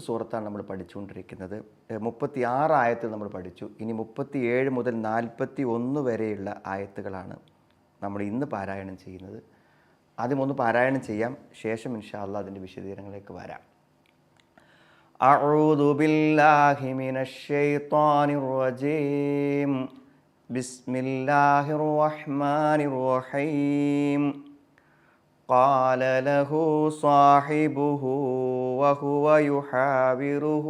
സൂറത്താണ് നമ്മൾ പഠിച്ചുകൊണ്ടിരിക്കുന്നത് മുപ്പത്തി ആറ് ആയത്തിൽ നമ്മൾ പഠിച്ചു ഇനി മുപ്പത്തി ഏഴ് മുതൽ നാൽപ്പത്തി ഒന്ന് വരെയുള്ള ആയത്തുകളാണ് നമ്മൾ ഇന്ന് പാരായണം ചെയ്യുന്നത് ആദ്യം ഒന്ന് പാരായണം ചെയ്യാം ശേഷം ഇൻഷാ അള്ളാഹ് അതിൻ്റെ വിശദീകരണങ്ങളിലേക്ക് വരാം أعوذ بالله من الشيطان الرجيم بسم الله الرحمن الرحيم قال له صاحبه وهو يحاوره.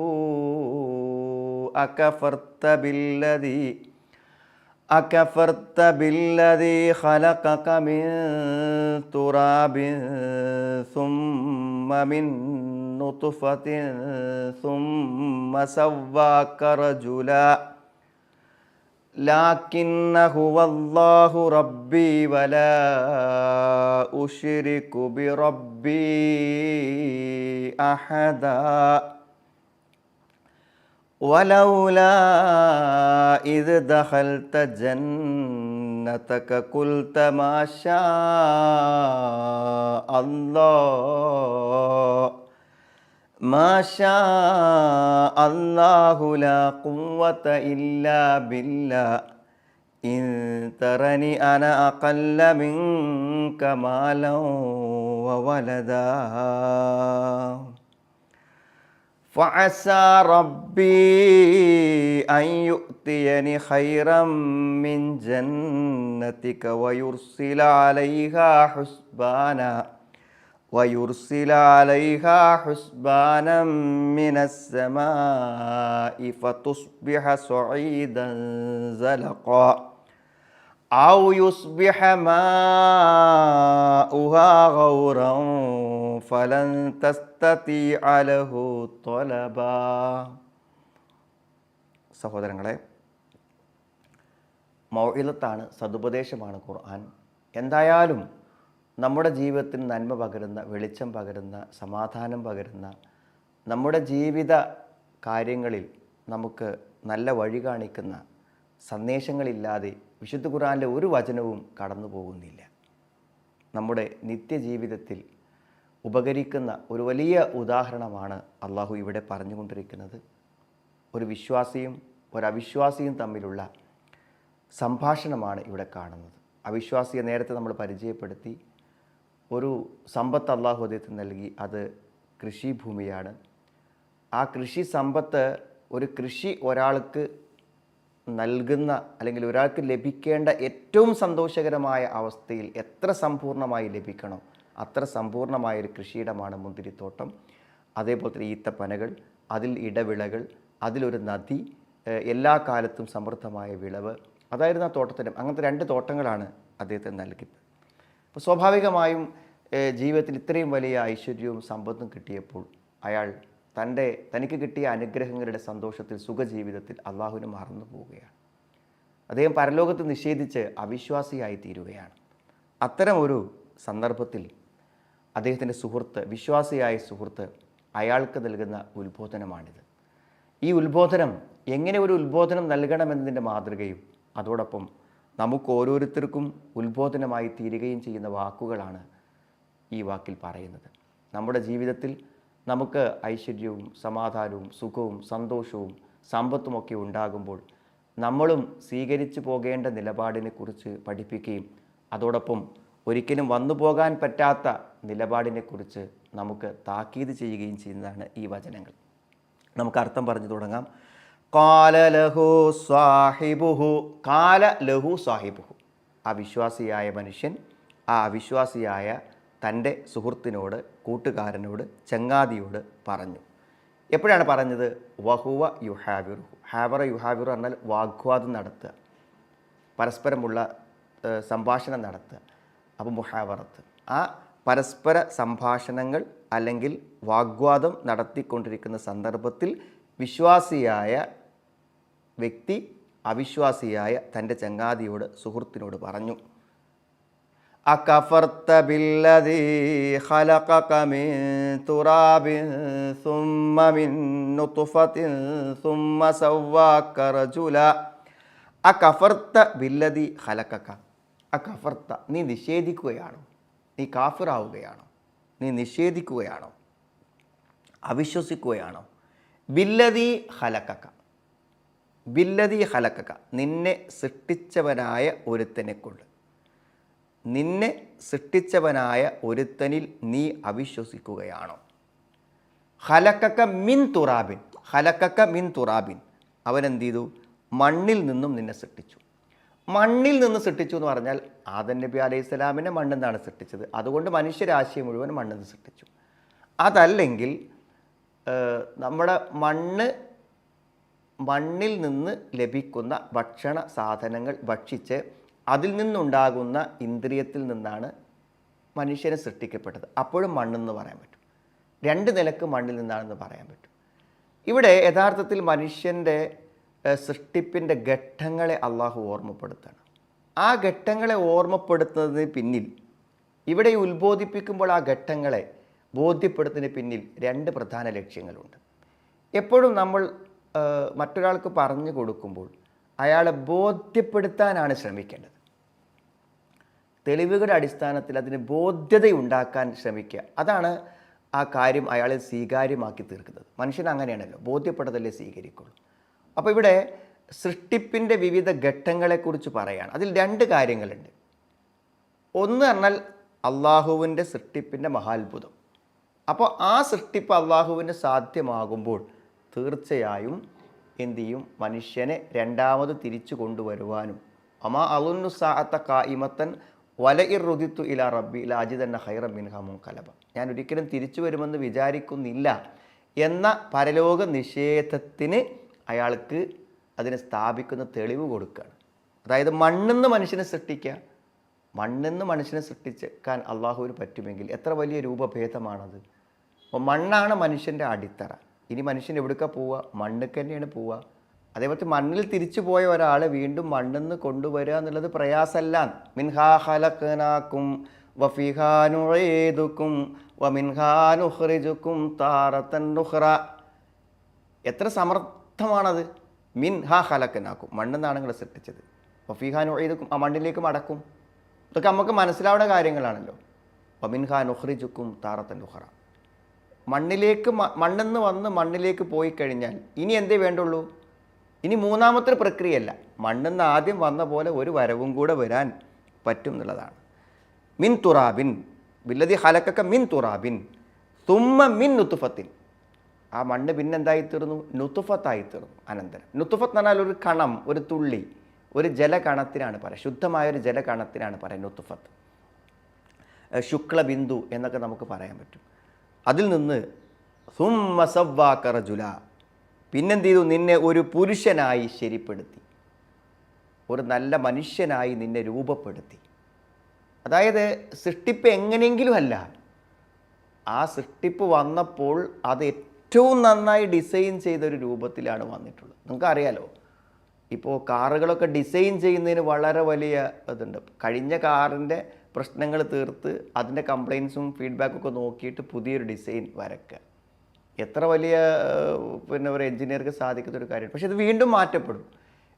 أكفرت بالذي أكفرت بالذي خلقك من تراب ثم من نطفة ثم سواك رجلاً. لكن هو الله ربي ولا أشرك بربي أحدا ولولا إذ دخلت جنتك قلت ما شاء الله ما شاء الله لا قوة إلا بالله إن ترني أنا أقل منك مالا وولدا فعسى ربي أن يؤتيني خيرا من جنتك ويرسل عليها حسبانا ويرسل عليها حسبانا من السماء فتصبح صعيدا زلقا أو يصبح ماؤها غورا فلن تستطيع له طلبا സഹോദരങ്ങളെ മൗഇലത്താണ് സതുപദേശമാണ് ഖുർആൻ എന്തായാലും നമ്മുടെ ജീവിതത്തിന് നന്മ പകരുന്ന വെളിച്ചം പകരുന്ന സമാധാനം പകരുന്ന നമ്മുടെ ജീവിത കാര്യങ്ങളിൽ നമുക്ക് നല്ല വഴി കാണിക്കുന്ന സന്ദേശങ്ങളില്ലാതെ വിശുദ്ധ ഖുറാനിലെ ഒരു വചനവും കടന്നു പോകുന്നില്ല. നമ്മുടെ നിത്യജീവിതത്തിൽ ഉപകരിക്കുന്ന ഒരു വലിയ ഉദാഹരണമാണ് അള്ളാഹു ഇവിടെ പറഞ്ഞുകൊണ്ടിരിക്കുന്നത്. ഒരു വിശ്വാസിയും ഒരു അവിശ്വാസിയും തമ്മിലുള്ള സംഭാഷണമാണ് ഇവിടെ കാണുന്നത്. അവിശ്വാസിയെ നേരത്തെ നമ്മൾ പരിചയപ്പെടുത്തി ഒരു സമ്പത്ത് അള്ളാഹു അദ്ദേഹത്തിന് നൽകി. അത് കൃഷിഭൂമിയാണ് ആ കൃഷി സമ്പത്ത് ഒരു കൃഷി ഒരാൾക്ക് നൽകുന്ന അല്ലെങ്കിൽ ഒരാൾക്ക് ലഭിക്കേണ്ട ഏറ്റവും സന്തോഷകരമായ അവസ്ഥയിൽ എത്ര സമ്പൂർണമായി ലഭിക്കണം അത്ര സമ്പൂർണമായ ഒരു കൃഷിയിടമാണ് മുന്തിരിത്തോട്ടം. അതേപോലെ തന്നെ ഈത്തപ്പനകൾ അതിൽ ഇടവിളകൾ അതിലൊരു നദി എല്ലാ കാലത്തും സമൃദ്ധമായ വിളവ്. അതായിരുന്നു ആ തോട്ടത്തിന്റെ അങ്ങനത്തെ രണ്ട് തോട്ടങ്ങളാണ് അദ്ദേഹത്തിന് നൽകിയത്. അപ്പോൾ സ്വാഭാവികമായും ജീവിതത്തിൽ ഇത്രയും വലിയ ഐശ്വര്യവും സമ്പത്തും കിട്ടിയപ്പോൾ അയാൾ തന്റെ തനിക്ക് കിട്ടിയ അനുഗ്രഹങ്ങളുടെ സന്തോഷത്തിൽ സുഖജീവിതത്തിൽ അള്ളാഹുവിനെ മറന്നു പോവുകയാണ്. അദ്ദേഹം പരലോകത്ത് നിഷേധിച്ച് അവിശ്വാസിയായി തീരുകയാണ്. അത്തരം ഒരു സന്ദർഭത്തിൽ അദ്ദേഹത്തിന്റെ സുഹൃത്ത് വിശ്വാസിയായ സുഹൃത്ത് അയാൾക്ക് നൽകുന്ന ഉത്ബോധനമാണിത്. ഈ ഉത്ബോധനം എങ്ങനെ ഒരു ഉത്ബോധനം നൽകണമെന്നതിന്റെ മാതൃകയും അതോടൊപ്പം നമുക്ക് ഓരോരുത്തർക്കും ഉത്ബോധനമായി തീരുകയും ചെയ്യുന്ന വാക്കുകളാണ് ഈ വാക്കിൽ പറയുന്നത്. നമ്മുടെ ജീവിതത്തിൽ നമുക്ക് ഐശ്വര്യവും സമാധാനവും സുഖവും സന്തോഷവും സമ്പത്തുമൊക്കെ ഉണ്ടാകുമ്പോൾ നമ്മളും സ്വീകരിച്ചു പോകേണ്ട നിലപാടിനെ കുറിച്ച് പഠിപ്പിക്കുകയും അതോടൊപ്പം ഒരിക്കലും വന്നു പോകാൻ പറ്റാത്ത നിലപാടിനെക്കുറിച്ച് നമുക്ക് താക്കീത് ചെയ്യുകയും ചെയ്യുന്നതാണ് ഈ വചനങ്ങൾ. നമുക്ക് അർത്ഥം പറഞ്ഞു തുടങ്ങാം. കാല ലഹു സാഹിബുഹു കാല ലഹു സാഹിബുഹു. ആ വിശ്വാസിയായ മനുഷ്യൻ ആ അവിശ്വാസിയായ തന്റെ സുഹൃത്തിനോട് കൂട്ടുകാരനോട് ചങ്ങാതിയോട് പറഞ്ഞു. എപ്പോഴാണ് പറഞ്ഞത്? വഹുവ യുഹാവിറു ഹാവറ യുഹാവിറു എന്നാൽ വാഗ്വാദം നടത്തുക. പരസ്പരമുള്ള സംഭാഷണം നടത്തുക. അപ്പോൾ മുഹാവറത്ത്. ആ പരസ്പര സംഭാഷണങ്ങൾ അല്ലെങ്കിൽ വാഗ്വാദം നടത്തിക്കൊണ്ടിരിക്കുന്ന സന്ദർഭത്തിൽ വിശ്വാസിയായ വ്യക്തി അവിശ്വാസിയായ തന്റെ ചങ്ങാതിയോട് സുഹൃത്തിനോട് പറഞ്ഞു. أكفرت بالذي خلقك من تراب ثم من نطفة ثم سواك رجلا അക്കഫർത്ത ബില്ലതി ഹലക്കക്ക അക്കഫർത്ത നീ നിഷേധിക്കുകയാണോ നീ കാഫിറാവുകയാണോ നീ നിഷേധിക്കുകയാണോ അവിശ്വസിക്കുകയാണോ ബില്ലതി ഹലക്കക്ക ബില്ലതി ഹലക്കക്ക നിന്നെ സൃഷ്ടിച്ചവനായ ഒരുത്തനെ കൊണ്ട് നിന്നെ സൃഷ്ടിച്ചവനായ ഒരുത്തനിൽ നീ അവിശ്വസിക്കുകയാണോ? ഹലക്കക്ക മിൻ തുറാബിൻ ഹലക്കക്ക മിൻ തുറാബിൻ. അവൻ എന്ത് ചെയ്തു മണ്ണിൽ നിന്നും നിന്നെ സൃഷ്ടിച്ചു. മണ്ണിൽ നിന്ന് സൃഷ്ടിച്ചു എന്ന് പറഞ്ഞാൽ ആദൻ നബി അലൈഹി സ്വലാമിനെ മണ്ണിൽ നിന്നാണ് സൃഷ്ടിച്ചത്. അതുകൊണ്ട് മനുഷ്യരാശിയെ മുഴുവൻ മണ്ണിൽ നിന്ന് സൃഷ്ടിച്ചു. അതല്ലെങ്കിൽ നമ്മുടെ മണ്ണ് മണ്ണിൽ നിന്ന് ലഭിക്കുന്ന ഭക്ഷണ സാധനങ്ങൾ ഭക്ഷിച്ച് അതിൽ നിന്നുണ്ടാകുന്ന ഇന്ദ്രിയത്തിൽ നിന്നാണ് മനുഷ്യനെ സൃഷ്ടിക്കപ്പെട്ടത്. അപ്പോഴും മണ്ണെന്ന് പറയാൻ പറ്റും. രണ്ട് നിലയ്ക്ക് മണ്ണിൽ നിന്നാണെന്ന് പറയാൻ പറ്റും. ഇവിടെ യഥാർത്ഥത്തിൽ മനുഷ്യന്റെ സൃഷ്ടിപ്പിന്റെ ഘട്ടങ്ങളെ അള്ളാഹു ഓർമ്മപ്പെടുത്താണ്. ആ ഘട്ടങ്ങളെ ഓർമ്മപ്പെടുത്തുന്നതിന് പിന്നിൽ ഇവിടെ ഉത്ബോധിപ്പിക്കുമ്പോൾ ആ ഘട്ടങ്ങളെ ബോധ്യപ്പെടുത്തുന്നതിന് പിന്നിൽ രണ്ട് പ്രധാന ലക്ഷ്യങ്ങളുണ്ട്. എപ്പോഴും നമ്മൾ മറ്റൊരാൾക്ക് പറഞ്ഞു കൊടുക്കുമ്പോൾ അയാളെ ബോധ്യപ്പെടുത്താനാണ് ശ്രമിക്കേണ്ടത്. തെളിവുകളുടെ അടിസ്ഥാനത്തിൽ അതിന് ബോധ്യതയുണ്ടാക്കാൻ ശ്രമിക്കുക. അതാണ് ആ കാര്യം അയാളെ സ്വീകാര്യമാക്കി തീർക്കുന്നത്. മനുഷ്യൻ അങ്ങനെയാണല്ലോ. ബോധ്യപ്പെട്ടതല്ലേ സ്വീകരിക്കുള്ളൂ. അപ്പോൾ ഇവിടെ സൃഷ്ടിപ്പിന്റെ വിവിധ ഘട്ടങ്ങളെക്കുറിച്ച് പറയുകയാണ് അതിൽ രണ്ട് കാര്യങ്ങളുണ്ട്. ഒന്ന് പറഞ്ഞാൽ അള്ളാഹുവിന്റെ സൃഷ്ടിപ്പിന്റെ മഹാത്ഭുതം. അപ്പോൾ ആ സൃഷ്ടിപ്പ് അള്ളാഹുവിന് സാധ്യമാകുമ്പോൾ തീർച്ചയായും എന്തു ചെയ്യും? മനുഷ്യനെ രണ്ടാമത് തിരിച്ചു കൊണ്ടുവരുവാനും. അമാ അലുന്നു സാഅത്ത കായിമത്തൻ വല റുദിത്തു ഇല റബ്ബി ലാജിതന്ന ഹൈറ മിൻഹമും കലബ ഞാൻ ഒരിക്കലും തിരിച്ചു വരുമെന്ന് വിചാരിക്കുന്നില്ല എന്ന പരലോക നിഷേധത്തിന് അയാൾക്ക് അതിനെ സ്ഥാപിക്കുന്ന തെളിവ് കൊടുക്കുകയാണ് അതായത് മണ്ണെന്ന് മനുഷ്യനെ സൃഷ്ടിക്കുക മണ്ണെന്ന് മനുഷ്യനെ സൃഷ്ടിക്കാൻ അള്ളാഹുവിന് പറ്റുമെങ്കിൽ എത്ര വലിയ രൂപഭേദമാണത്? അപ്പോൾ മണ്ണാണ് മനുഷ്യന്റെ അടിത്തറ. ഇനി മനുഷ്യൻ എവിടേക്കാണ് പോവുക? മണ്ണൊക്കെ തന്നെയാണ് പോവുക. അതേപോലെ മണ്ണിൽ തിരിച്ചു പോയ ഒരാളെ വീണ്ടും മണ്ണെന്ന് കൊണ്ടുവരിക എന്നുള്ളത് പ്രയാസമല്ല. മിൻഹാ ഹലക്കനാക്കും വഫിഹാനുഴേതുക്കും വമിൻഹാനുഹ്റിജുക്കും താറത്തൻ നുഹ്റ എത്ര സമർത്ഥമാണത്? മിൻ ഹാ ഹലക്കനാക്കും നിങ്ങൾ സൃഷ്ടിച്ചത്. വഫീഹാൻ ഒഴുതുക്കും ആ മണ്ണിലേക്ക് മടക്കും. ഇതൊക്കെ നമുക്ക് മനസ്സിലാവുന്ന കാര്യങ്ങളാണല്ലോ. വമിൻഹാ നുഹ്റിജുക്കും താറത്തൻ നുഹ്റ മണ്ണിലേക്ക് മണ്ണെന്ന് വന്ന് മണ്ണിലേക്ക് പോയി കഴിഞ്ഞാൽ ഇനി എന്തേ വേണ്ടുള്ളൂ? ഇനി മൂന്നാമത്തെ പ്രക്രിയയല്ല. മണ്ണെന്ന് ആദ്യം വന്ന പോലെ ഒരു വരവും കൂടെ വരാൻ പറ്റും എന്നുള്ളതാണ്. മിൻ തുറാബിൻ ബില്ലതി ഹലക്കൊക്കെ മിൻ തുറാബിൻ തുമ്മ മിൻ നുത്തുഫത്തിൻ ആ മണ്ണ് പിന്നെന്തായിത്തീർന്നു നുത്തുഫത്തായിത്തീർന്നു നുത്തുഫത്തായി തീർന്നു അനന്തരം. നുത്തുഫത്ത് എന്ന് പറഞ്ഞാൽ ഒരു കണം ഒരു തുള്ളി ഒരു ജലകണത്തിനാണ് പറയുക. ശുദ്ധമായ ഒരു ജലകണത്തിനാണ് പറയുക നുത്തുഫത്ത് ശുക്ല ശുക്ലബിന്ദു എന്നൊക്കെ നമുക്ക് പറയാൻ പറ്റും. അതിൽ നിന്ന് സുമ്മ സവ്വാക റജുല പിന്നെന്ത് ചെയ്തു നിന്നെ ഒരു പുരുഷനായി ശരിപ്പെടുത്തി. ഒരു നല്ല മനുഷ്യനായി നിന്നെ രൂപപ്പെടുത്തി. അതായത് സൃഷ്ടിപ്പ് എങ്ങനെയെങ്കിലും അല്ല. ആ സൃഷ്ടിപ്പ് വന്നപ്പോൾ അത് ഏറ്റവും നന്നായി ഡിസൈൻ ചെയ്ത ഒരു രൂപത്തിലാണ് വന്നിട്ടുള്ളത്. നിങ്ങൾക്കറിയാലോ? ഇപ്പോൾ കാറുകളൊക്കെ ഡിസൈൻ ചെയ്യുന്നതിന് വളരെ വലിയ ഇതുണ്ട്. കഴിഞ്ഞ കാറിന്റെ പ്രശ്നങ്ങൾ തീർത്ത് അതിന്റെ കംപ്ലയിൻസും ഫീഡ്ബാക്കും ഒക്കെ നോക്കിയിട്ട് പുതിയൊരു ഡിസൈൻ വരക്കുക എത്ര വലിയ പിന്നെ ഒരു എഞ്ചിനീയർക്ക് സാധിക്കുന്ന ഒരു കാര്യമാണ്. പക്ഷെ ഇത് വീണ്ടും മാറ്റപ്പെടും.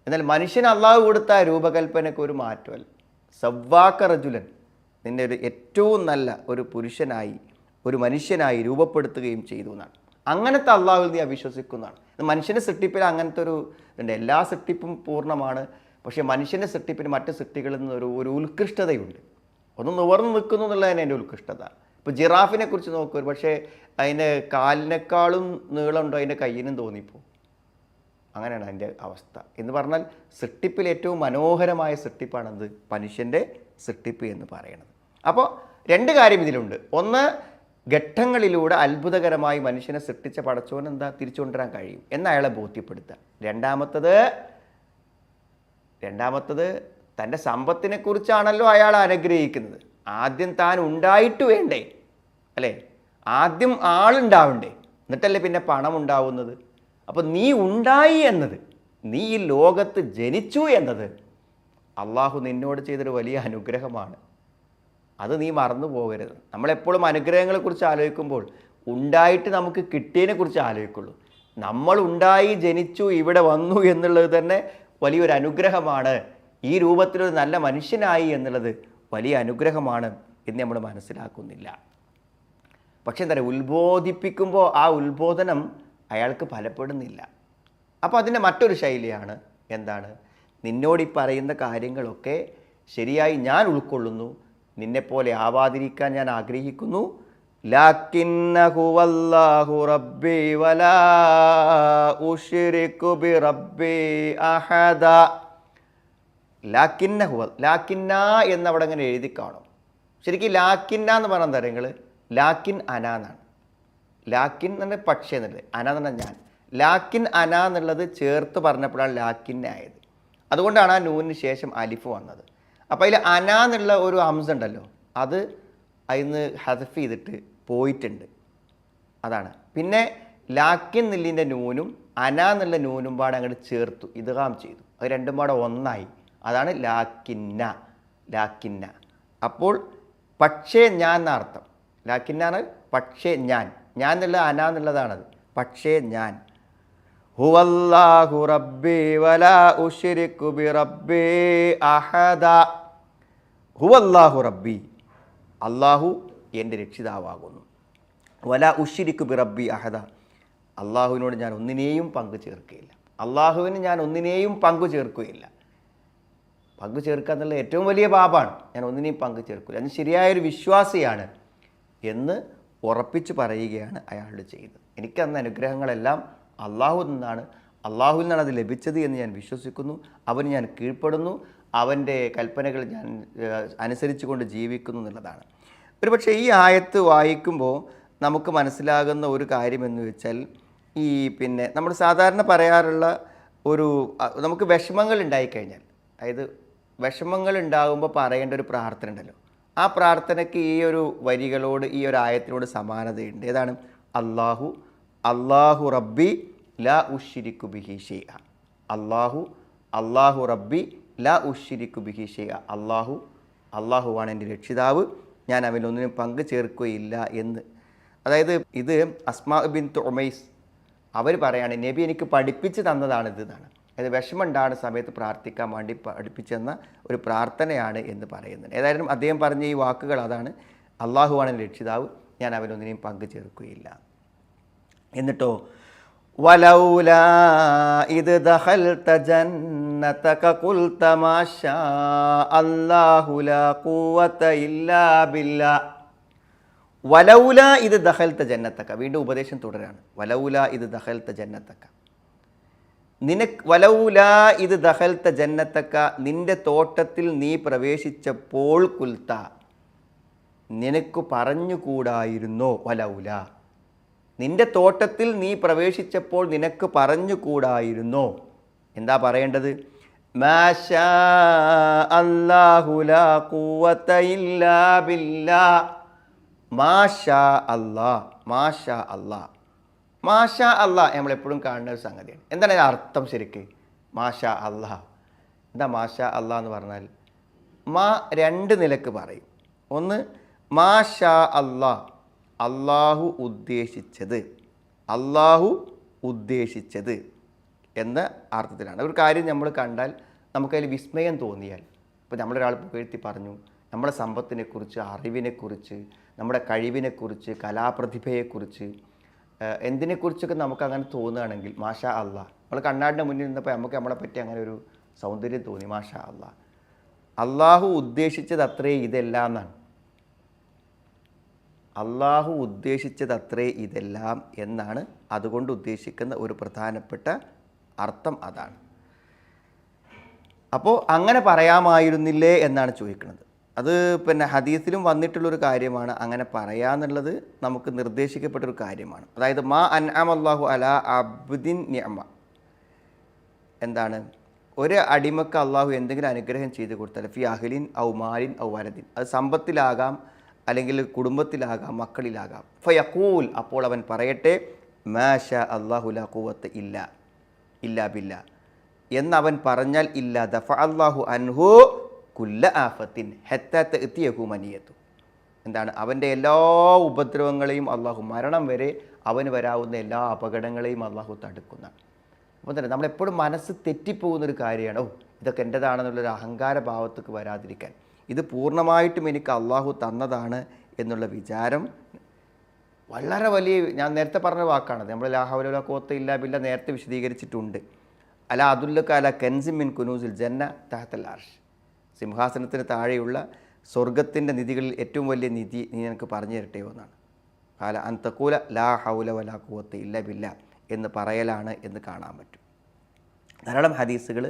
എന്നാൽ മനുഷ്യൻ അള്ളാഹു കൊടുത്ത രൂപകൽപ്പനയ്ക്ക് ഒരു മാറ്റമല്ല. സവ്വാക്ക റജുലൻ നിന്നെ ഒരു ഏറ്റവും നല്ല ഒരു പുരുഷനായി ഒരു മനുഷ്യനായി രൂപപ്പെടുത്തുകയും ചെയ്തു എന്നാണ്. അങ്ങനത്തെ അള്ളാഹുവിൽ നീ അവിശ്വസിക്കുന്നതാണ്. മനുഷ്യന്റെ സൃഷ്ടിപ്പിൽ അങ്ങനത്തെ ഒരു ഇതുണ്ട്. എല്ലാ സൃഷ്ടിപ്പും പൂർണമാണ്. പക്ഷേ മനുഷ്യന്റെ സൃഷ്ടിപ്പിന് മറ്റ് സൃഷ്ടികളിൽ നിന്ന് ഒരു ഉത്കൃഷ്ടതയുണ്ട്. ഒന്ന് നിവർന്ന് നിൽക്കുന്നു എന്നുള്ളത് തന്നെ എന്റെ ഉത്കൃഷ്ടത. ഇപ്പോൾ ജിറാഫിനെ കുറിച്ച് നോക്കുക പക്ഷേ അതിന്റെ കാലിനേക്കാളും നീളമുണ്ടോ അതിന്റെ കയ്യിനും തോന്നിപ്പോ? അങ്ങനെയാണ് അതിന്റെ അവസ്ഥ. എന്ന് പറഞ്ഞാൽ സൃഷ്ടിപ്പിൽ ഏറ്റവും മനോഹരമായ സൃഷ്ടിപ്പാണത് മനുഷ്യന്റെ സൃഷ്ടിപ്പ് എന്ന് പറയുന്നത് അപ്പോൾ രണ്ട് കാര്യം ഇതിലുണ്ട്. ഒന്ന് ഘട്ടങ്ങളിലൂടെ അത്ഭുതകരമായി മനുഷ്യനെ സൃഷ്ടിച്ച പടച്ചോൻ എന്താ തിരിച്ചുകൊണ്ടുവരാൻ കഴിയും എന്ന് അയാളെ ബോധ്യപ്പെടുത്തുക. രണ്ടാമത്തത് രണ്ടാമത്തത് തന്റെ സമ്പത്തിനെക്കുറിച്ചാണല്ലോ അയാൾ അനുഗ്രഹിക്കുന്നത്. ആദ്യം താൻ ഉണ്ടായിട്ട് വേണ്ടേ? അല്ലേ? ആദ്യം ആളുണ്ടാവണ്ടേ. എന്നിട്ടല്ലേ പിന്നെ പണം ഉണ്ടാവുന്നത് അപ്പോൾ നീ ഉണ്ടായി എന്നത് നീ ഈ ലോകത്ത് ജനിച്ചു എന്നത് അള്ളാഹു നിന്നോട് ചെയ്തൊരു വലിയ അനുഗ്രഹമാണ്. അത് നീ മറന്നു പോകരുത്. നമ്മളെപ്പോഴും അനുഗ്രഹങ്ങളെക്കുറിച്ച് ആലോചിക്കുമ്പോൾ ഉണ്ടായിട്ട് നമുക്ക് കിട്ടിയതിനെ കുറിച്ച് ആലോചിക്കുള്ളൂ. നമ്മൾ ഉണ്ടായി ജനിച്ചു ഇവിടെ വന്നു എന്നുള്ളത് തന്നെ വലിയൊരു അനുഗ്രഹമാണ്. ഈ രൂപത്തിലൊരു നല്ല മനുഷ്യനായി എന്നുള്ളത് വലിയ അനുഗ്രഹമാണ് എന്ന് നമ്മൾ മനസ്സിലാക്കുന്നില്ല. പക്ഷെ എന്താ പറയുക ഉത്ബോധിപ്പിക്കുമ്പോൾ ആ ഉത്ബോധനം അയാൾക്ക് ഫലപ്പെടുന്നില്ല. അപ്പോൾ അതിന്റെ മറ്റൊരു ശൈലിയാണ് എന്താണ്? നിന്നോട് ഈ പറയുന്ന കാര്യങ്ങളൊക്കെ ശരിയായി ഞാൻ ഉൾക്കൊള്ളുന്നു നിന്നെപ്പോലെ ആവാതിരിക്കാൻ ഞാൻ ആഗ്രഹിക്കുന്നു. ലാക്കിന്ന ഹുവൽ ലാക്കിന്ന എന്നവിടെ അങ്ങനെ എഴുതി കാണും. ശരിക്കും ലാക്കിന്ന എന്ന് പറഞ്ഞാൽ എന്താ നിങ്ങൾ ലാക്കിൻ അന എന്നാണ്. ലാക്കിൻ എന്ന് പക്ഷേ എന്നുള്ളത്. അന എന്ന് പറഞ്ഞാൽ ഞാൻ. ലാക്കിൻ അന എന്നുള്ളത് ചേർത്ത് പറഞ്ഞപ്പോഴാണ് ലാക്കിന്റെ ആയത്. അതുകൊണ്ടാണ് ആ നൂനിന് ശേഷം അലിഫ് വന്നത്. അപ്പോൾ അതിൽ അന എന്നുള്ള ഒരു അംശം ഉണ്ടല്ലോ അത് അതിന്ന് ഹസഫ് ചെയ്തിട്ട് പോയിട്ടുണ്ട്. അതാണ്. പിന്നെ ലാക്കിൻ നെല്ലിന്റെ നൂനും അന എന്നുള്ള നൂനും പാടെ അങ്ങോട്ട് ചേർത്തു ഇതുകാം ചെയ്തു. അത് രണ്ടും പാടെ ഒന്നായി. അതാണ് ലാക്കിന്ന ലാക്കിന്ന അപ്പോൾ പക്ഷേ ഞാൻ എന്ന അർത്ഥം? ലാക്കിന്നാണ് പക്ഷേ ഞാൻ. ഞാൻ എന്നുള്ള അന എന്നുള്ളതാണത്. പക്ഷേ ഞാൻ. ഹുവല്ലാഹു റബ്ബി വല ഉഷിരിക്കു ബി റബ്ബി അഹദ. ഹുവല്ലാഹു റബ്ബി. അള്ളാഹു എന്റെ രക്ഷിതാവാകുന്നു. വല ഉഷിരിക്കു ബി റബ്ബി അഹദ. അള്ളാഹുവിനോട് ഞാൻ ഒന്നിനെയും പങ്കു ചേർക്കുകയില്ല. അള്ളാഹുവിന് ഞാൻ ഒന്നിനെയും പങ്കു ചേർക്കുകയില്ല. പങ്കു ചേർക്കുക എന്നുള്ള ഏറ്റവും വലിയ പാപാണ്. ഞാൻ ഒന്നിനെയും പങ്കു ചേർക്കില്ല അത് ശരിയായൊരു വിശ്വാസിയാണ്. എന്ന് ഉറപ്പിച്ച് പറയുകയാണ് അയാൾ ചെയ്യുന്നത് അന്ന് അനുഗ്രഹങ്ങളെല്ലാം അള്ളാഹു നിന്നാണ്. അള്ളാഹുവിൽ നിന്നാണ് അത് ലഭിച്ചത് എന്ന് ഞാൻ വിശ്വസിക്കുന്നു. അവന് ഞാൻ കീഴ്പ്പെടുന്നു. അവന്റെ കൽപ്പനകൾ ഞാൻ അനുസരിച്ചുകൊണ്ട് ജീവിക്കുന്നു എന്നുള്ളതാണ്. ഒരുപക്ഷെ ഈ ആയത്ത് വായിക്കുമ്പോൾ നമുക്ക് മനസ്സിലാകുന്ന ഒരു കാര്യം എന്ന് വെച്ചാൽ ഈ പിന്നെ നമ്മൾ സാധാരണ പറയാറുള്ള ഒരു നമുക്ക് വിഷമങ്ങൾ ഉണ്ടായിക്കഴിഞ്ഞാൽ അതായത് വിഷമങ്ങൾ ഉണ്ടാകുമ്പോൾ പറയേണ്ട ഒരു പ്രാർത്ഥന ഉണ്ടല്ലോ. ആ പ്രാർത്ഥനയ്ക്ക് ഈ ഒരു വരികളോട് ഈ ഒരു ആയത്തിനോട് സമാനതയുണ്ട്. ഏതാണ്? അള്ളാഹു അള്ളാഹു റബ്ബി ലാ ഉഷിരിക്കു ബിഹിഷേ അള്ളാഹു അള്ളാഹു റബ്ബി ലാ ഉഷിരിക്കു ബിഹിഷേ അള്ളാഹു അള്ളാഹുവാണ് എന്റെ രക്ഷിതാവ്. ഞാൻ അവനൊന്നിനും പങ്കു ചേർക്കുകയില്ല എന്ന്. അതായത് ഇത് അസ്മാ ബിൻ തുമൈസ് അവർ പറയാണ് നബി എനിക്ക് പഠിപ്പിച്ച് ഇത് എന്നാണ്. അതായത് വിഷമമുണ്ടാകുന്ന സമയത്ത് പ്രാർത്ഥിക്കാൻ വേണ്ടി പഠിപ്പിച്ചെന്ന ഒരു പ്രാർത്ഥനയാണ് എന്ന് പറയുന്നത് ഏതായാലും അദ്ദേഹം പറഞ്ഞ ഈ വാക്കുകൾ അതാണ് അള്ളാഹുവാണ് രക്ഷിതാവ് ഞാൻ അവനൊന്നിനെയും പങ്കു ചേർക്കുകയില്ല എന്നിട്ടോ വലൗല ഇല്ലാ ബില്ലാ. വലൗല ഇത് ദഹൽത്ത ജന്നത്തക്ക വീണ്ടും ഉപദേശം തുടരാണ്. വലൗല ഇത് ദഹൽത്ത ജന്നത്തക്ക നിനക്ക് വലൗല ഇത് ദഹൽത്ത ജന്നത്തക്ക നിന്റെ തോട്ടത്തിൽ നീ പ്രവേശിച്ചപ്പോൾ കുൽത്ത. നിനക്ക് പറഞ്ഞുകൂടായിരുന്നോ വലൗല? നിന്റെ തോട്ടത്തിൽ നീ പ്രവേശിച്ചപ്പോൾ നിനക്ക് പറഞ്ഞുകൂടായിരുന്നോ? എന്താ പറയേണ്ടത്? മാഷാ അല്ലാ മാഷാ അല്ലാ. മാഷാ അല്ലാ നമ്മളെപ്പോഴും കാണുന്ന ഒരു സംഗതിയാണ്. എന്താണ് അതിന്റെ അർത്ഥം ശരിക്ക്? മാഷാ അല്ലാ. എന്താ മാഷാ അള്ളാ എന്ന് പറഞ്ഞാൽ? മാ രണ്ട് നിലയ്ക്ക് പറയും. ഒന്ന് മാഷാ അള്ളാ അള്ളാഹു ഉദ്ദേശിച്ചത്. അള്ളാഹു ഉദ്ദേശിച്ചത് എന്ന അർത്ഥത്തിലാണ്. ഒരു കാര്യം നമ്മൾ കണ്ടാൽ നമുക്കതിൽ വിസ്മയം തോന്നിയാൽ ഇപ്പോൾ നമ്മളൊരാൾ പുകഴ്ത്തി പറഞ്ഞു നമ്മുടെ സമ്പത്തിനെക്കുറിച്ച് അറിവിനെക്കുറിച്ച് നമ്മുടെ കഴിവിനെക്കുറിച്ച് കലാപ്രതിഭയെക്കുറിച്ച് എന്തിനെക്കുറിച്ചൊക്കെ നമുക്ക് അങ്ങനെ തോന്നുകയാണെങ്കിൽ മാഷാ അല്ല നമ്മൾ കണ്ണാടിന്റെ മുന്നിൽ നിന്നപ്പോൾ നമുക്ക് നമ്മളെ പറ്റി അങ്ങനെ ഒരു സൗന്ദര്യം തോന്നി മാഷാ അല്ല അള്ളാഹു ഉദ്ദേശിച്ചത് അത്രേ ഇതെല്ലാം എന്നാണ് അള്ളാഹു ഉദ്ദേശിച്ചത് അത്രേ ഇതെല്ലാം എന്നാണ് അതുകൊണ്ട് ഉദ്ദേശിക്കുന്ന ഒരു പ്രധാനപ്പെട്ട അർത്ഥം അതാണ്. അപ്പോൾ അങ്ങനെ പറയാമായിരുന്നില്ലേ എന്നാണ് ചോദിക്കുന്നത്. അത് പിന്നെ ഹദീസിലും വന്നിട്ടുള്ളൊരു കാര്യമാണ്. അങ്ങനെ പറയാന്നുള്ളത് നമുക്ക് നിർദ്ദേശിക്കപ്പെട്ടൊരു കാര്യമാണ്. അതായത് മാ അൻ അള്ളാഹു അല അബ്ദിൻ ഞമ്മ എന്താണ്? ഒരു അടിമക്ക് അള്ളാഹു എന്തെങ്കിലും അനുഗ്രഹം ചെയ്ത് കൊടുത്താൽ ഫി അഹ്ലിൻ ഔ മാലിൻ ഔ വലദിൻ. അത് സമ്പത്തിലാകാം അല്ലെങ്കിൽ കുടുംബത്തിലാകാം മക്കളിലാകാം. ഫയക്കൂൽ അപ്പോൾ അവൻ പറയട്ടെ മാഷ അള്ളാഹു ലാ കൂവത്ത് ഇല്ല ഇല്ല ബില്ല. എന്നവൻ പറഞ്ഞാൽ ഇല്ല ദഫ അള്ളാഹു അൻഹു കുല്ല ആഫത്തിൻ ഹെത്താത്ത എത്തിയഹുമനിയത്തു എന്താണ്? അവന്റെ എല്ലാ ഉപദ്രവങ്ങളെയും അള്ളാഹു മരണം വരെ അവന് വരാവുന്ന എല്ലാ അപകടങ്ങളെയും അള്ളാഹു തടുക്കുന്നതാണ് അപ്പോൾ തന്നെ നമ്മളെപ്പോഴും മനസ്സ് തെറ്റിപ്പോകുന്നൊരു കാര്യമാണ്. ഓ ഇതൊക്കെ എന്റെതാണെന്നുള്ളൊരു അഹങ്കാര ഭാവത്തേക്ക് വരാതിരിക്കാൻ. ഇത് പൂർണമായിട്ടും എനിക്ക് അള്ളാഹു തന്നതാണ് എന്നുള്ള വിചാരം വളരെ വലിയ ഞാൻ നേരത്തെ പറഞ്ഞ വാക്കാണത്. നമ്മൾ ലാഹൗല കോത്ത ഇല്ല ബില്ല നേരത്തെ വിശദീകരിച്ചിട്ടുണ്ട്. അല അതുല്ലക്ക അല കെൻസിമിൻ കുനൂസിൽ ജന്ന തഹത്തൽ ആർഷ് സിംഹാസനത്തിന് താഴെയുള്ള സ്വർഗത്തിന്റെ നിധികളിൽ ഏറ്റവും വലിയ നിധി നീ എനിക്ക് പറഞ്ഞു തരട്ടെ എന്നാണ്. കാല അന്തക്കൂല ലാ ഹൗല വലാ കൂവത്ത് ഇല്ല ബില്ല എന്ന് പറയലാണ് എന്ന് കാണാൻ പറ്റും. ധാരാളം ഹദീസുകൾ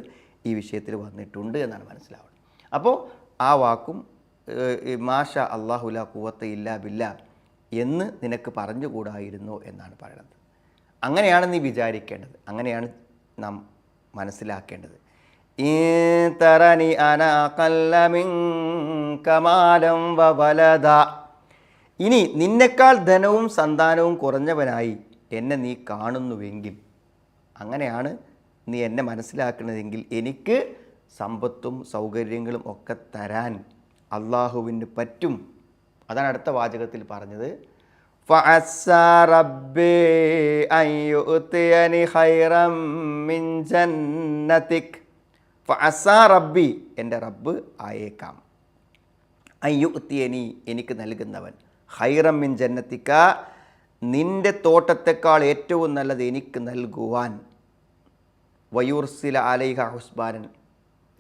ഈ വിഷയത്തിൽ വന്നിട്ടുണ്ട് എന്നാണ് മനസ്സിലാവുന്നത്. അപ്പോൾ ആ വാക്കും മാഷ അള്ളാഹുല കൂവത്ത് ഇല്ല ബില്ല എന്ന് നിനക്ക് പറഞ്ഞുകൂടായിരുന്നു എന്നാണ് പറയുന്നത്. അങ്ങനെയാണ് നീ വിചാരിക്കേണ്ടത്. അങ്ങനെയാണ് നാം മനസ്സിലാക്കേണ്ടത്. ഈ തറനി അന കമാലം വലത ഇനി നിന്നെക്കാൾ ധനവും സന്താനവും കുറഞ്ഞവനായി എന്നെ നീ കാണുന്നുവെങ്കിൽ അങ്ങനെയാണ് നീ എന്നെ മനസ്സിലാക്കുന്നതെങ്കിൽ എനിക്ക് സമ്പത്തും സൗകര്യങ്ങളും ഒക്കെ തരാൻ അള്ളാഹുവിന് പറ്റും അതാണ് അടുത്ത വാചകത്തിൽ പറഞ്ഞത് فعسى ഫസാ റബ്ബി എന്റെ റബ്ബ് ആയേക്കാം. അയ്യുത്തിയനി എനിക്ക് നൽകുന്നവൻ. ഹൈറം മിൻ ജന്നത്തിക്ക നിന്റെ തോട്ടത്തെക്കാൾ ഏറ്റവും നല്ലത് എനിക്ക് നൽകുവാൻ. വയൂർസില അലൈഹ ഹുസ്ബാനൻ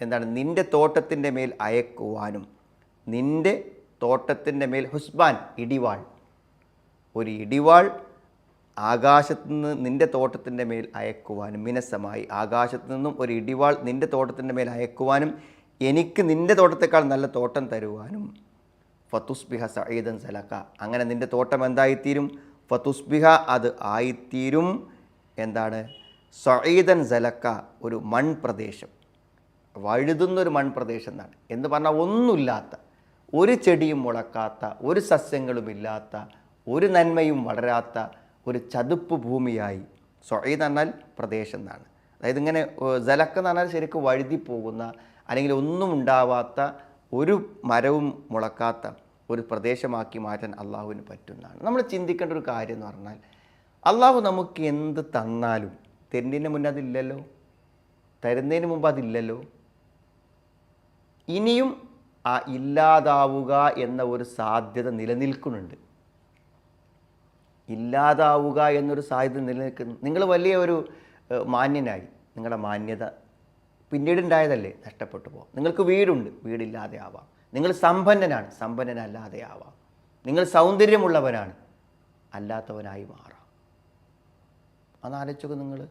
എന്താണ്? നിന്റെ തോട്ടത്തിന്റെ മേൽ അയക്കുവാനും നിന്റെ തോട്ടത്തിന്റെ മേൽ ഹുസ്ബാൻ ഇടിവാൾ. ഒരു ഇടിവാൾ ആകാശത്തു നിന്ന് നിന്റെ തോട്ടത്തിന്റെ മേൽ അയക്കുവാനും മിനസമായി ആകാശത്തു നിന്നും ഒരു ഇടിവാൾ നിന്റെ തോട്ടത്തിന്റെ മേൽ അയക്കുവാനും എനിക്ക് നിന്റെ തോട്ടത്തെക്കാൾ നല്ല തോട്ടം തരുവാനും. ഫത്തുസ്ബിഹ സഈദൻ സലക്ക. അങ്ങനെ നിന്റെ തോട്ടം എന്തായിത്തീരും? ഫത്തുസ്ബിഹ അത് ആയിത്തീരും. എന്താണ്? സഈദൻ സലക്ക ഒരു മൺപ്രദേശം. വഴുതുന്നൊരു മൺപ്രദേശം എന്നാണ്. എന്ന് പറഞ്ഞാൽ ഒന്നുമില്ലാത്ത ഒരു ചെടിയും മുളക്കാത്ത ഒരു സസ്യങ്ങളുമില്ലാത്ത ഒരു നന്മയും വളരാത്ത ഒരു ചതുപ്പ് ഭൂമിയായി. സൊഹീദ് എന്നാൽ പ്രദേശം എന്നാണ്. അതായത് ഇങ്ങനെ ജലക്ക് എന്ന് പറഞ്ഞാൽ ശരിക്കും വഴുതി പോകുന്ന അല്ലെങ്കിൽ ഒന്നും ഉണ്ടാവാത്ത ഒരു മരവും മുളക്കാത്ത ഒരു പ്രദേശമാക്കി മാറ്റാൻ അള്ളാഹുവിന് പറ്റുന്നതാണ്. നമ്മൾ ചിന്തിക്കേണ്ട ഒരു കാര്യം എന്ന് പറഞ്ഞാൽ അള്ളാഹു നമുക്ക് എന്ത് തന്നാലും തരുന്നതിന് മുന്നേ അതില്ലല്ലോ? തരുന്നതിന് മുമ്പ് അതില്ലല്ലോ? ഇനിയും ആ ഇല്ലാതാവുക എന്ന ഒരു സാധ്യത നിലനിൽക്കുന്നുണ്ട്. ഇല്ലാതാവുക എന്നൊരു സാധ്യത നിലനിൽക്കുന്നു. നിങ്ങൾ വലിയ ഒരു മാന്യനായി. നിങ്ങളുടെ മാന്യത പിന്നീട് ഉണ്ടായതല്ലേ നഷ്ടപ്പെട്ടു പോകാം നിങ്ങൾക്ക് വീടുണ്ട്. വീടില്ലാതെ ആവാം. നിങ്ങൾ സമ്പന്നനാണ്. സമ്പന്നനല്ലാതെ ആവാം. നിങ്ങൾ സൗന്ദര്യമുള്ളവനാണ് അല്ലാത്തവനായി മാറാം. അന്ന് നിങ്ങൾ.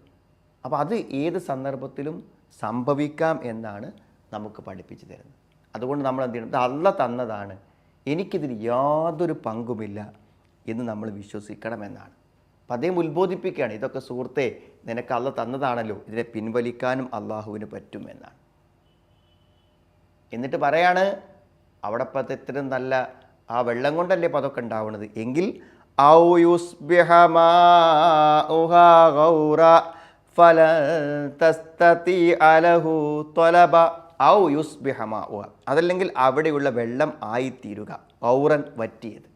അപ്പോൾ അത് ഏത് സന്ദർഭത്തിലും സംഭവിക്കാം എന്നാണ് നമുക്ക് പഠിപ്പിച്ചു തരുന്നത്. അതുകൊണ്ട് നമ്മൾ എന്ത് ചെയ്യണം? അത് അല്ല തന്നതാണ്. എനിക്കിതിൽ യാതൊരു പങ്കുമില്ല. എന്ന് നമ്മൾ വിശ്വസിക്കണമെന്നാണ്. അപ്പം അദ്ദേഹം ഉത്ബോധിപ്പിക്കുകയാണ് ഇതൊക്കെ സുഹൃത്തെ നിനക്ക് അള്ള തന്നതാണല്ലോ ഇതിനെ പിൻവലിക്കാനും അള്ളാഹുവിന് പറ്റുമെന്നാണ്. എന്നിട്ട് പറയാണ് അവിടെ ഇത്രയും നല്ല ആ വെള്ളം കൊണ്ടല്ലേ ഇപ്പം അതൊക്കെ ഉണ്ടാവുന്നത് എങ്കിൽ അതല്ലെങ്കിൽ അവിടെയുള്ള വെള്ളം ആയിത്തീരുക ഔറൻ വറ്റിയത്.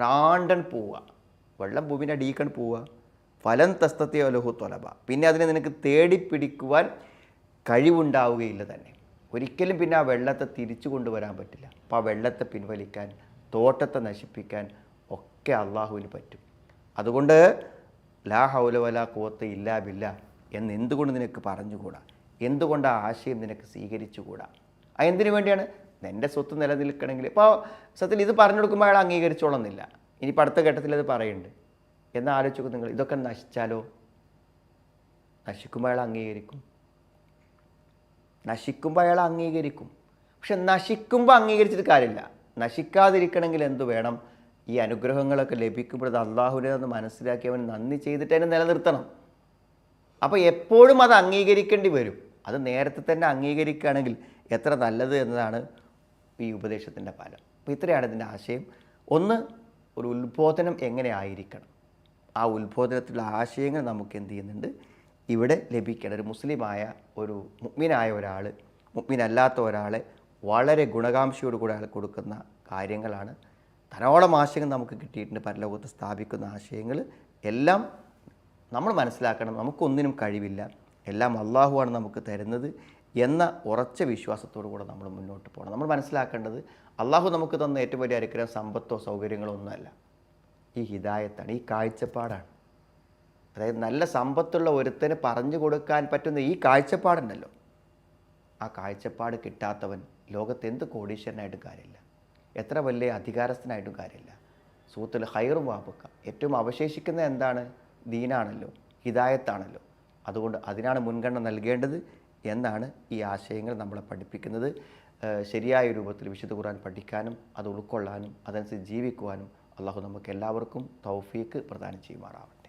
ആണ്ടൻ പോവുക. വെള്ളം ഭൂമിന്റെ അടിയിക്കൺ പോവുക. ഫലം തസ്തത്തെയോ ലഹു തൊലബ. പിന്നെ അതിനെ നിനക്ക് തേടിപ്പിടിക്കുവാൻ കഴിവുണ്ടാവുകയില്ല തന്നെ. ഒരിക്കലും പിന്നെ ആ വെള്ളത്തെ തിരിച്ചു കൊണ്ടുവരാൻ പറ്റില്ല. അപ്പോൾ ആ വെള്ളത്തെ പിൻവലിക്കാൻ തോട്ടത്തെ നശിപ്പിക്കാൻ ഒക്കെ അള്ളാഹുവിന് പറ്റും. അതുകൊണ്ട് ലാ ഹൗല വല കോത്ത ഇല്ലാ ബില്ല എന്ന് എന്തുകൊണ്ട് നിനക്ക് പറഞ്ഞുകൂടാ? എന്തുകൊണ്ട് ആ ആശയം നിനക്ക് സ്വീകരിച്ചുകൂടാ? എന്തിനു വേണ്ടിയാണ്? നിന്റെ സ്വത്ത് നിലനിൽക്കണമെങ്കിൽ ഇപ്പോൾ സത്യത്തിൽ ഇത് പറഞ്ഞു കൊടുക്കുമ്പോൾ അയാൾ അംഗീകരിച്ചോളന്നില്ല. ഇനി അടുത്ത ഘട്ടത്തിൽ അത് പറയുന്നുണ്ട്. എന്ന് ആലോചിച്ചു നിങ്ങൾ ഇതൊക്കെ നശിച്ചാലോ? നശിക്കുമ്പോൾ അയാൾ അംഗീകരിക്കും. നശിക്കുമ്പോൾ അയാൾ അംഗീകരിക്കും. പക്ഷെ നശിക്കുമ്പോൾ അംഗീകരിച്ചിട്ട് കാര്യമില്ല. നശിക്കാതിരിക്കണമെങ്കിൽ എന്തു വേണം? ഈ അനുഗ്രഹങ്ങളൊക്കെ ലഭിക്കുമ്പോൾ അത് അള്ളാഹുവിനെ എന്ന് മനസ്സിലാക്കി അവൻ നന്ദി ചെയ്തിട്ട് അതിനെ നിലനിർത്തണം. അപ്പോൾ എപ്പോഴും അത് അംഗീകരിക്കേണ്ടി വരും. അത് നേരത്തെ തന്നെ അംഗീകരിക്കുകയാണെങ്കിൽ എത്ര നല്ലത് എന്നതാണ് ഈ ഉപദേശത്തിന്റെ ഫലം. അപ്പോൾ ഇത്രയാണ് ഇതിന്റെ ആശയം. ഒന്ന് ഒരു ഉത്ബോധനം എങ്ങനെ ആയിരിക്കണം? ആ ഉത്ബോധനത്തിലുള്ള ആശയങ്ങൾ നമുക്ക് എന്ത് ചെയ്യുന്നുണ്ട്? ഇവിടെ ലഭിക്കണം ഒരു മുസ്ലിമായ ഒരു മുഗ്മിനായ ഒരാൾ മുഗ്മിനല്ലാത്ത ഒരാളെ വളരെ ഗുണകാംക്ഷയോട് കൂടെ അയാൾ കൊടുക്കുന്ന കാര്യങ്ങളാണ്. ധാരാളം ആശയങ്ങൾ നമുക്ക് കിട്ടിയിട്ടുണ്ട് പരലോകത്ത് സ്ഥാപിക്കുന്ന ആശയങ്ങൾ. എല്ലാം നമ്മൾ മനസ്സിലാക്കണം നമുക്കൊന്നിനും കഴിവില്ല. എല്ലാം അള്ളാഹുവാണ് നമുക്ക് തരുന്നത്. എന്ന ഉറച്ച വിശ്വാസത്തോടു കൂടെ നമ്മൾ മുന്നോട്ട് പോകണം. നമ്മൾ മനസ്സിലാക്കേണ്ടത് അള്ളാഹു നമുക്ക് തന്ന ഏറ്റവും വലിയ അനുഗ്രഹം സമ്പത്തോ സൗകര്യങ്ങളോ ഒന്നുമല്ല. ഈ ഹിതായത്താണ് ഈ കാഴ്ചപ്പാടാണ്. അതായത് നല്ല സമ്പത്തുള്ള ഒരുത്തന് പറഞ്ഞു കൊടുക്കാൻ പറ്റുന്ന ഈ കാഴ്ചപ്പാടുണ്ടല്ലോ. ആ കാഴ്ചപ്പാട് കിട്ടാത്തവൻ ലോകത്ത് എന്ത് കോടീശ്വരനായിട്ടും കാര്യമില്ല. എത്ര വലിയ അധികാരസ്ഥനായിട്ടും കാര്യമില്ല. സൂത്തിൽ ഹൈറും വാപ്പുക്ക ഏറ്റവും അവശേഷിക്കുന്ന എന്താണ്? ദീനാണല്ലോ ഹിദായത്താണല്ലോ. അതുകൊണ്ട് അതിനാണ് മുൻഗണന നൽകേണ്ടത്. എന്നാണ് ഈ ആശയങ്ങൾ നമ്മളെ പഠിപ്പിക്കുന്നത്? ശരിയായ രൂപത്തിൽ വിശുദ്ധ ഖുർആൻ പഠിക്കാനും അത് ഉൾക്കൊള്ളാനും അതനുസരിച്ച് ജീവിക്കുവാനും അള്ളാഹു നമുക്ക് എല്ലാവർക്കും തൗഫീക്ക് പ്രദാനം ചെയ്യുമാറാവട്ടെ.